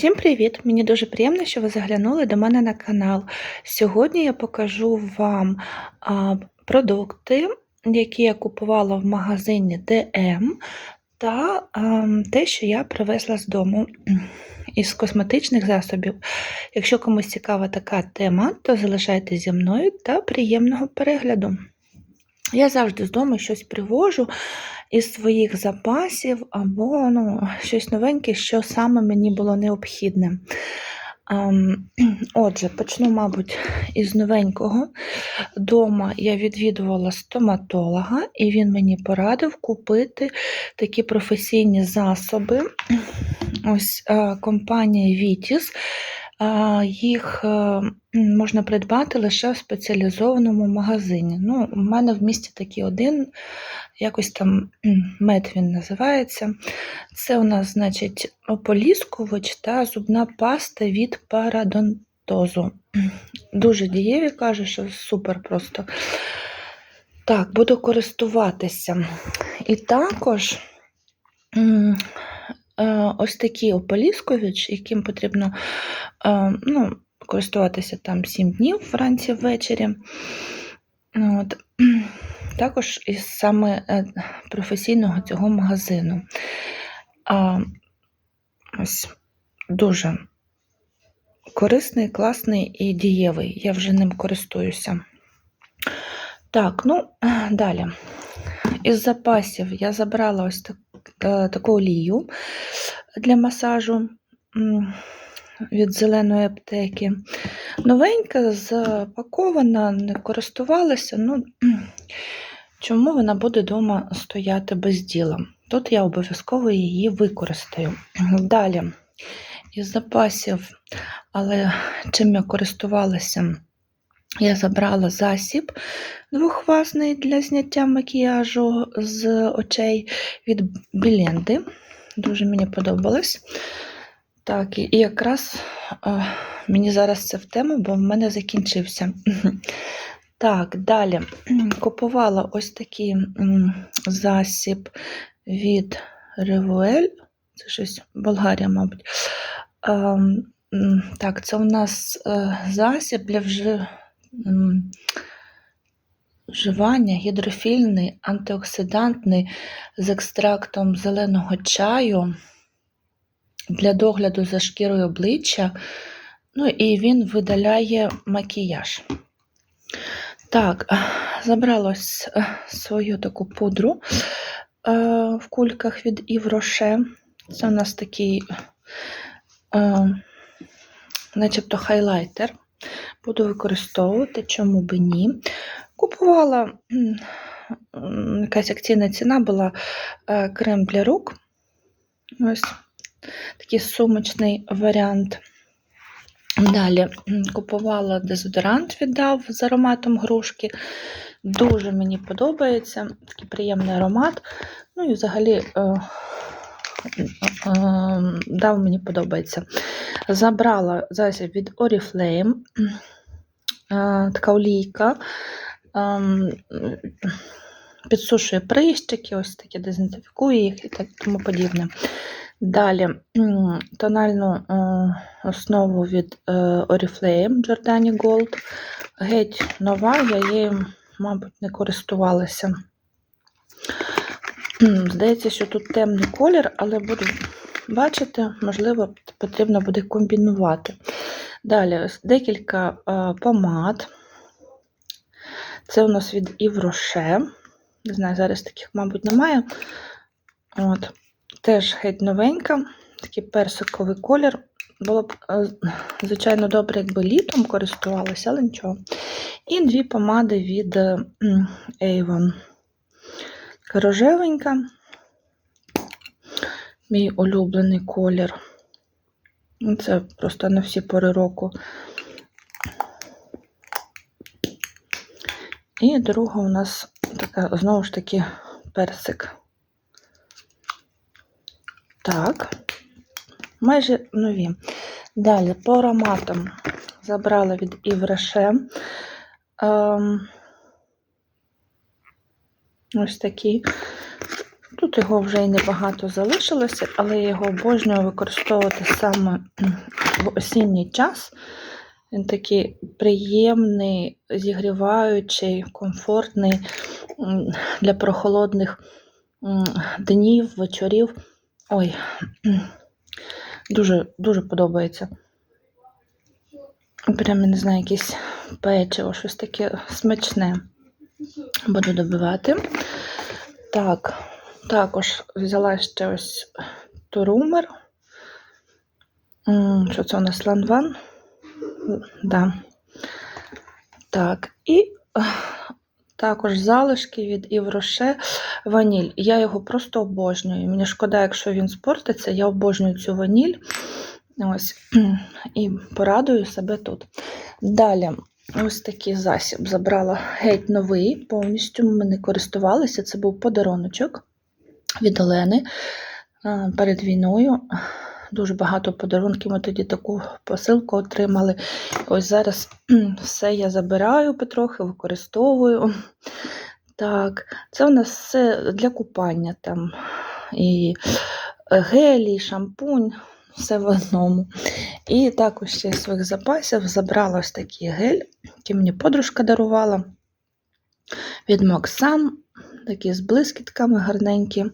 Всім привіт! Мені дуже приємно, що ви заглянули до мене на канал. Сьогодні я покажу вам а, продукти, які я купувала в магазині DM, та а, те, що я привезла з дому із косметичних засобів. Якщо комусь цікава така тема, то залишайтеся зі мною та приємного перегляду. Я завжди з дому щось привожу із своїх запасів або ну, щось новеньке, що саме мені було необхідне. Ем, Отже, почну, мабуть, із новенького. Дома я відвідувала стоматолога, і він мені порадив купити такі професійні засоби. Ось е, компанія Vitis. Їх е, можна придбати лише в спеціалізованому магазині. Ну, У мене в місті такий один, якось там мед він називається. Це у нас, значить, ополіскувач та зубна паста від парадонтозу. Дуже дієві, каже, що супер просто. Так, буду користуватися. І також. Е, Ось такий ополіскувач, яким потрібно е, ну, користуватися там 7 днів вранці ввечері. От. Також із саме е, професійного цього магазину. А, Ось дуже корисний, класний і дієвий. Я вже ним користуюся. Так, ну, далі. Із запасів я забрала ось так, е, таку олію для масажу від зеленої аптеки. Новенька, запакована, не користувалася. Ну, чому вона буде вдома стояти без діла? Тут я обов'язково її використаю. Далі, із запасів, але чим я користувалася, я забрала засіб двохфазний для зняття макіяжу з очей від Біленди. Дуже мені подобалось. Так, і якраз а, мені зараз це в тему, бо в мене закінчився. Так, далі купувала ось такий засіб від Ревуель. Це щось Болгарія, мабуть. А, так, це у нас е, засіб для вже. Вживання гідрофільний, антиоксидантний з екстрактом зеленого чаю для догляду за шкірою обличчя. Ну і він видаляє макіяж. Так, забралось е, свою таку пудру е, в кульках від Rocher. Це у нас такий, е, начебто, хайлайтер. Буду використовувати, чому би ні. Купувала якась акційна ціна була е, крем для рук. Ось такий сумочний варіант. Далі купувала дезодорант, віддав з ароматом грушки. Дуже мені подобається, такий приємний аромат. Ну і взагалі е, е, е, дав мені подобається. Забрала засіб від Oriflame, е, така олійка. Ем, Підсушує прищики, ось таке дезінфікує їх і так тому подібне. Далі тональну е, основу від е, Oriflame Giordani Gold. Геть нова, я її, мабуть, не користувалася. Здається, що тут темний колір, але буду бачити, можливо, потрібно буде комбінувати. Далі ось декілька е, помад. Це у нас від Rocher. Не знаю, зараз таких, мабуть, немає. От. Теж геть новенька, такий персиковий колір. Було б, е, звичайно, добре, якби літом користувалася, але нічого. І дві помади від Avon. Рожевенька. Мій улюблений колір. Ну, Це просто на всі пори року. І друга у нас така, знову ж таки, персик. Так, майже нові. Далі по ароматам забрала від Івреше. Ем, ось такий. Тут його вже й небагато залишилося, але я його обожнюю використовувати саме в осінній час. Він такий приємний, зігріваючий, комфортний для прохолодних днів, вечорів. Ой, дуже, дуже подобається. Прям, я не знаю, якесь печиво, щось таке смачне. Буду добивати. Так, також взяла ще ось турумер. Що це у нас ланван? Да. Так, і також залишки від Івроше ваніль. Я його просто обожнюю. Мені шкода, якщо він спортиться, я обожнюю цю ваніль. Ось, і порадую себе тут. Далі, ось такий засіб забрала геть новий, повністю ми не користувалися. Це був подаруночок від Олени е, перед війною. Дуже багато подарунків. Ми тоді таку посилку отримали. Ось зараз все я забираю потрохи, використовую. Так, це у нас все для купання там. І гелі, і шампунь, все в одному. І також ще з своїх запасів забрала ось такий гель, який мені подружка дарувала від Максам, такі з блискітками гарненькі.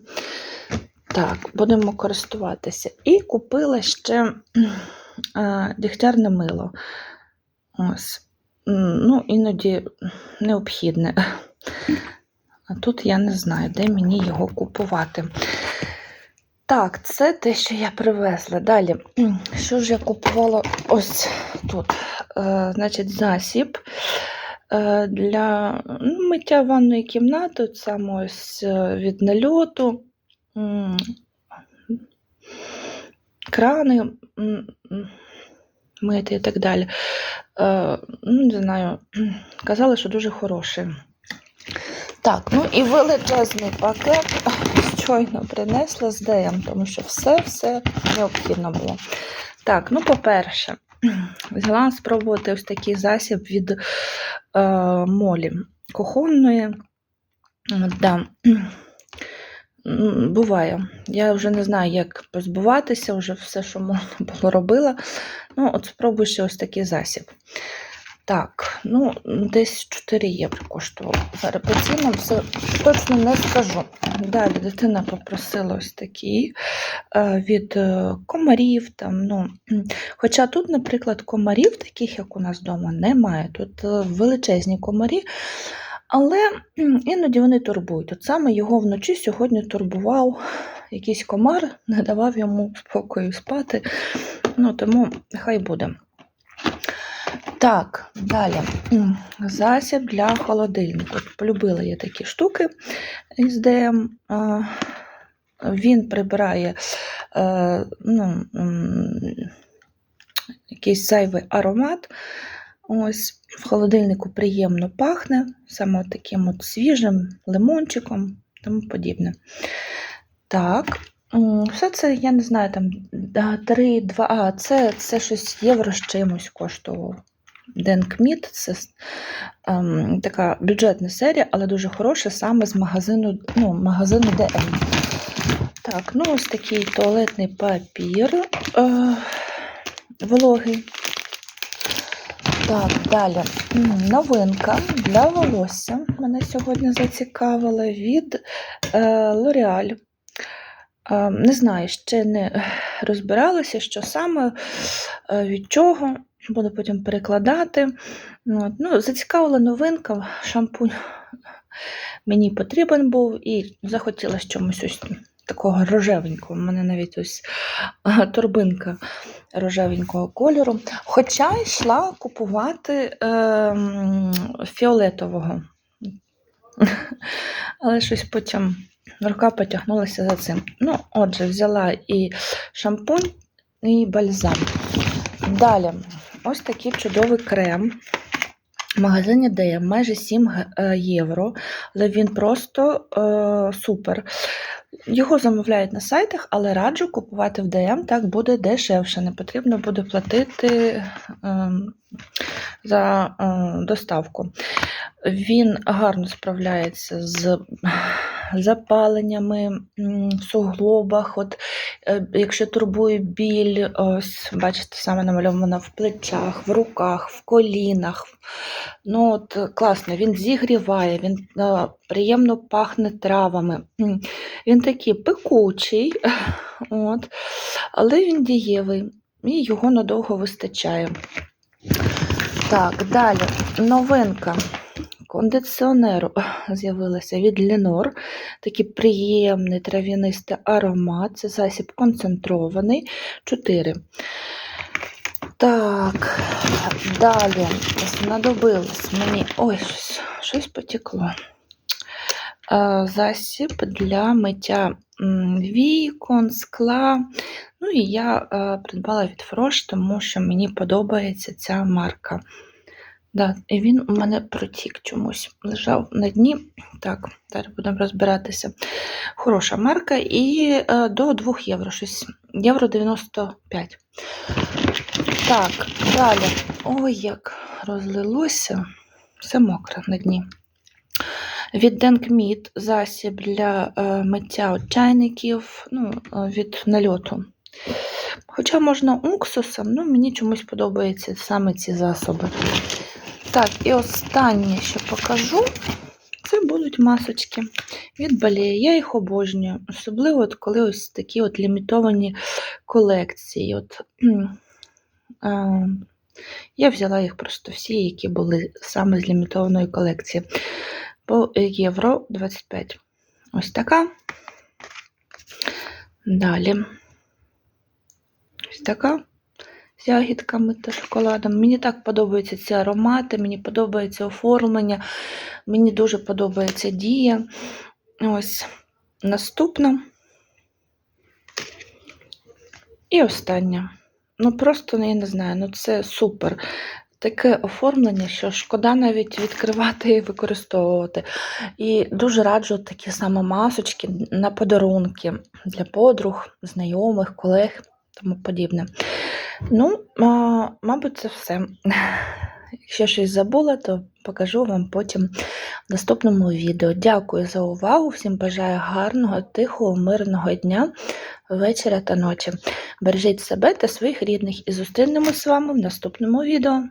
Так, будемо користуватися. І купила ще а, дігтярне мило. Ось. Ну, іноді необхідне. А тут я не знаю, де мені його купувати. Так, це те, що я привезла. Далі, що ж я купувала ось тут? Е, значить, засіб е, для ну, миття ванної кімнати, от саме ось е, від нальоту, крани мити і так далі. Е, ну, не знаю, казали, що дуже хороший. Так, ну і величезний пакет щойно принесла з ДМ, тому що все-все необхідно було. Так, ну, по-перше, взяла спробувати ось такий засіб від е, молі кухонної. Да. Буває. Я вже не знаю, як позбуватися, вже все, що можна було, робила. Ну, от спробую ще ось такий засіб. Так, ну, десь 4 євро коштувало. Зараз по цінам все точно не скажу. Далі дитина попросила ось такі е, від е, комарів. Там, ну, хоча тут, наприклад, комарів, таких, як у нас вдома, немає. Тут е, величезні комарі, але іноді вони турбують. От саме його вночі сьогодні турбував якийсь комар, не давав йому спокою спати. Ну, тому хай буде. Так, далі. Засіб для холодильнику. Полюбила я такі штуки з ДМ. Він прибирає е, ну, якийсь зайвий аромат. Ось в холодильнику приємно пахне, саме таким от свіжим лимончиком тому подібне. Так, все це, я не знаю, там 3, 2, а, це, це щось євро з чимось коштувало. Денкміт це ем, така бюджетна серія, але дуже хороша саме з магазину, ну, магазину DM. Так, ну ось такий туалетний папір е, вологий. Так, далі. Новинка для волосся. Мене сьогодні зацікавила від е. Е, Не знаю, ще не розбиралася, що саме, е, від чого. Буду потім перекладати. Ну, от, ну, зацікавила новинка, шампунь мені потрібен був і захотілося чомусь ось такого рожевенького. У мене навіть ось торбинка рожевенького кольору. Хоча йшла купувати е, фіолетового. Але щось потім рука потягнулася за цим. Ну, отже, взяла і шампунь, і бальзам. Далі, ось такий чудовий крем. В магазині DM майже 7 е, євро, але він просто е, супер. Його замовляють на сайтах, але раджу купувати в DM, так буде дешевше. Не потрібно буде платити е, за е, доставку. Він гарно справляється з запаленнями в суглобах. От, якщо турбує біль, ось бачите, саме намальовано в плечах, в руках, в колінах. Ну, от, е, класно, він зігріває, він е, приємно пахне травами. Він такий пекучий, от, але він дієвий і його надовго вистачає. Так, далі новинка. Кондиціонер з'явилася від Lenor. Такий приємний трав'янистий аромат. Це засіб концентрований. 4. Так, далі знадобилось мені. Ой, щось, щось потекло. Е, Засіб для миття вікон, скла. Ну і я е, придбала від Фрош, тому що мені подобається ця марка. Да, і він у мене протік чомусь. Лежав на дні. Так, далі будемо розбиратися. Хороша марка і е, до 2 євро. Щось. Євро 95. Так, далі. Ой, як розлилося. Все мокре на дні. Від Denkmeat засіб для е, миття чайників ну, е, від нальоту. Хоча можна уксусом, ну мені чомусь подобаються саме ці засоби. Так, і останнє, що покажу, це будуть масочки від Балея. Я їх обожнюю, особливо от коли ось такі от лімітовані колекції. От, е, я взяла їх просто всі, які були саме з лімітованої колекції. По євро 25. Ось така. Далі. Ось така з ягідками та шоколадом. Мені так подобаються ці аромати, мені подобається оформлення, мені дуже подобається дія. Ось наступна. І остання. Ну, просто я не знаю, ну це супер. Таке оформлення, що шкода навіть відкривати і використовувати. І дуже раджу такі саме масочки на подарунки для подруг, знайомих, колег тому подібне. Ну, а, мабуть, це все. Якщо щось забула, то покажу вам потім в наступному відео. Дякую за увагу. Всім бажаю гарного, тихого, мирного дня, вечора та ночі. Бережіть себе та своїх рідних і зустрінемось з вами в наступному відео.